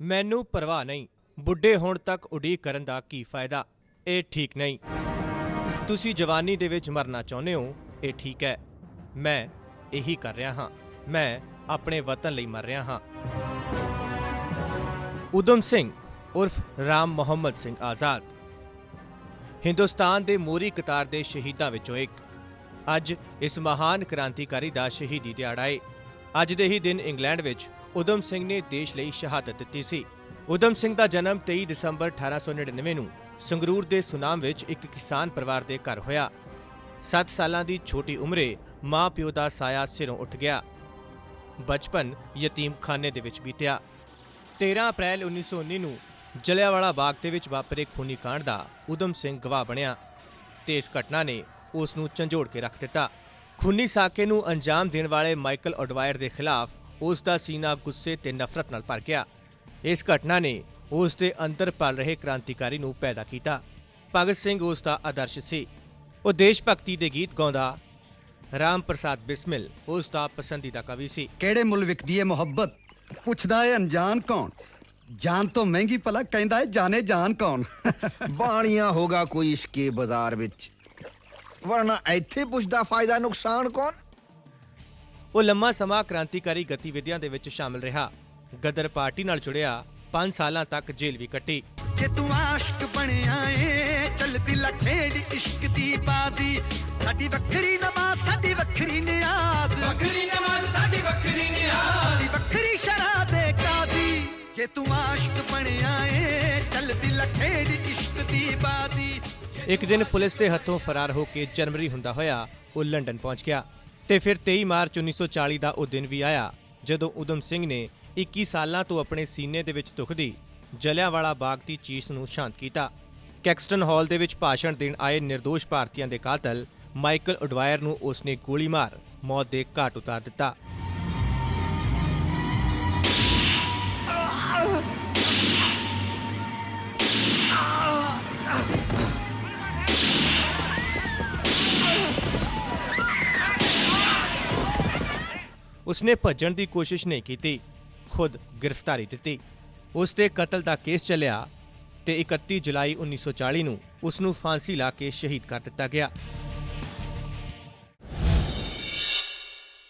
ਮੈਨੂੰ ਪਰਵਾਹ ਨਹੀਂ, ਬੁੱਢੇ ਹੋਣ ਤੱਕ ਉਡੀਕ ਕਰਨ ਦਾ ਕੀ ਫਾਇਦਾ? ਇਹ ਠੀਕ ਨਹੀਂ। ਤੁਸੀਂ ਜਵਾਨੀ ਦੇ ਵਿੱਚ ਮਰਨਾ ਚਾਹੁੰਦੇ ਹੋ, ਇਹ ਠੀਕ ਹੈ। ਮੈਂ ਇਹੀ ਕਰ ਰਿਹਾ ਹਾਂ। ਮੈਂ ਆਪਣੇ ਵਤਨ ਲਈ ਮਰ ਰਿਹਾ ਹਾਂ। ਉਦਮ ਸਿੰਘ ਉਰਫ ਰਾਮ ਮੁਹੰਮਦ ਸਿੰਘ ਆਜ਼ਾਦ। ਹਿੰਦੁਸਤਾਨ ਦੇ ਮੋਰੀ ਕਤਾਰ ਦੇ ਸ਼ਹੀਦਾਂ ਵਿੱਚੋਂ ਇੱਕ। ਅੱਜ ਇਸ ਮਹਾਨ ਕ੍ਰਾਂਤੀਕਾਰੀ ਦਾ ਸ਼ਹੀਦੀ ਦਿਹਾੜਾ ਹੈ ਅੱਜ ਦੇ ਹੀ ਦਿਨ ਇੰਗਲੈਂਡ ਵਿੱਚ ਉਦਮ ਸਿੰਘ ਨੇ ਦੇਸ਼ ਲਈ ਸ਼ਹਾਦਤ ਦਿੱਤੀ ਸੀ। ਉਦਮ ਸਿੰਘ ਦਾ ਜਨਮ 23 ਦਸੰਬਰ 1899 ਨੂੰ ਸੰਗਰੂਰ ਦੇ ਸੁਨਾਮ ਵਿੱਚ ਇੱਕ ਕਿਸਾਨ ਪਰਿਵਾਰ ਦੇ ਘਰ ਹੋਇਆ। 7 ਸਾਲਾਂ ਦੀ ਛੋਟੀ ਉਮਰੇ ਮਾਂ ਪਿਓ ਦਾ ਸਾਇਆ ਸਿਰੋਂ ਉੱਠ ਗਿਆ। ਬਚਪਨ ਯਤੀਮਖਾਨੇ ਦੇ ਵਿੱਚ ਬੀਤਿਆ। 13 ਅਪ੍ਰੈਲ 1919 ਨੂੰ ਜਲਿਆਂਵਾਲਾ ਬਾਗ ਦੇ ਵਿੱਚ ਵਾਪਰੇ ਖੂਨੀ ਕਾਂਡ ਦਾ ਉਦਮ ਸਿੰਘ ਗਵਾਹ ਬਣਿਆ ਤੇ ਇਸ ਘਟਨਾ ਨੇ ਉਸ ਨੂੰ ਝੰਜੋੜ ਕੇ ਰੱਖ ਦਿੱਤਾ। ਖੂਨੀ ਸਾਕੇ ਨੂੰ ਅੰਜਾਮ ਦੇਣ ਵਾਲੇ ਮਾਈਕਲ ਔਡਵਾਇਰ ਦੇ ਖਿਲਾਫ ਉਸ ਦਾ ਸੀਨਾ ਗੁੱਸੇ ਤੇ ਨਫ਼ਰਤ ਨਾਲ ਭਰ ਗਿਆ। ਇਸ ਘਟਨਾ ਨੇ ਉਸ ਦੇ ਅੰਦਰ ਪਲ ਰਹੇ ਕ੍ਰਾਂਤੀਕਾਰੀ ਨੂੰ ਪੈਦਾ ਕੀਤਾ। ਭਗਤ ਸਿੰਘ ਉਸ ਦਾ ਆਦਰਸ਼ ਸੀ। ਉਹ ਦੇਸ਼ ਭਗਤੀ ਦੇ ਗੀਤ ਗਾਉਂਦਾ ਰਾਮ ਪ੍ਰਸਾਦ ਬਿਸਮਿਲ ਉਸ ਦਾ ਪਸੰਦੀਦਾ ਕਵੀ ਸੀ। ਕਿਹੜੇ ਮੁੱਲ ਵਿਕਦੀ ਏ ਮੁਹੱਬਤ? ਪੁੱਛਦਾ ਏ ਅਣਜਾਣ ਕੌਣ? ਜਾਨ ਤੋਂ ਮਹਿੰਗੀ ਭਲਾ ਕਹਿੰਦਾ ਏ ਜਾਣੇ ਜਾਨ ਕੌਣ? ਬਾਣੀਆਂ ਹੋਗਾ ਕੋਈ ਇਸ਼ਕੇ ਬਾਜ਼ਾਰ ਵਿੱਚ। ਵਰਨਾ ਇੱਥੇ ਪੁੱਛਦਾ ਫਾਇਦਾ ਨੁਕਸਾਨ ਕੌਣ? ਉਹ ਲੰਮਾ ਸਮਾਂ ਕ੍ਰਾਂਤੀਕਾਰੀ ਗਤੀਵਿਧੀਆਂ ਦੇ ਵਿੱਚ ਸ਼ਾਮਲ ਰਿਹਾ। ਗਦਰ ਪਾਰਟੀ ਨਾਲ ਜੁੜਿਆ 5 ਸਾਲਾਂ ਤੱਕ ਜੇਲ੍ਹ ਵੀ ਕੱਟੀ। ਜੇ ਤੂੰ ਆਸ਼ਕ ਬਣਿਆ ਏ ਚੱਲ ਦਿਲ ਖੇਡ ਇਸ਼ਕ ਦੀ ਬਾਦੀ ਸਾਡੀ ਵੱਖਰੀ ਨਮਾਜ਼ ਸਾਡੀ ਵੱਖਰੀ ਨਿਆਜ਼। ਵੱਖਰੀ ਨਮਾਜ਼ ਸਾਡੀ ਵੱਖਰੀ ਨਿਹਾਰ ਅਸੀਂ ਵੱਖਰੀ ਸ਼ਰਾ ਦੇ ਕਾਦੀ ਜੇ ਤੂੰ ਆਸ਼ਕ ਬਣਿਆ ਏ ਚੱਲ ਦਿਲ ਖੇਡ ਇਸ਼ਕ ਦੀ ਬਾਦੀ ਇੱਕ ਦਿਨ ਪੁਲਿਸ ਦੇ ਹੱਥੋਂ ਫਰਾਰ ਹੋ ਕੇ ਜਨਵਰੀ ਹੁੰਦਾ ਹੋਇਆ ਉਹ ਲੰਡਨ ਪਹੁੰਚ ਗਿਆ ਤੇ ਫਿਰ 23 ਮਾਰਚ 1940 ਦਾ ਉਹ ਦਿਨ ਵੀ ਆਇਆ, ਜਦੋਂ ਉਦਮ ਸਿੰਘ ਨੇ 21 ਸਾਲਾਂ ਤੋਂ ਆਪਣੇ ਸੀਨੇ ਦੇ ਵਿੱਚ ਦੁਖਦੀ ਜਲਿਆਂਵਾਲਾ ਬਾਗ ਦੀ ਚੀਸ ਨੂੰ ਸ਼ਾਂਤ ਕੀਤਾ। ਕੈਕਸਟਨ ਹਾਲ ਦੇ ਵਿੱਚ ਭਾਸ਼ਣ ਦੇਣ ਆਏ નિર્ਦੋਸ਼ ਭਾਰਤੀਆਂ ਦੇ ਕਾਤਲ ਮਾਈਕਲ ਉਡਵਾਇਰ ਨੂੰ ਉਸਨੇ ਗੋਲੀ ਮਾਰ, ਮੌਤ ਦੇ ਘਾਟ ਉਤਾਰ ਦਿੱਤਾ। ਉਸਨੇ ਭੱਜਣ ਦੀ ਕੋਸ਼ਿਸ਼ ਨਹੀਂ ਕੀਤੀ, ਖੁਦ ਗ੍ਰਿਫਤਾਰੀ ਦਿੱਤੀ। ਉਸ ਦੇ ਕਤਲ ਦਾ ਕੇਸ ਚੱਲਿਆ ਤੇ 31 ਜੁਲਾਈ 1940 ਨੂੰ ਉਸ ਨੂੰ ਫਾਂਸੀ ਲਾ ਕੇ ਸ਼ਹੀਦ ਕਰ ਦਿੱਤਾ ਗਿਆ।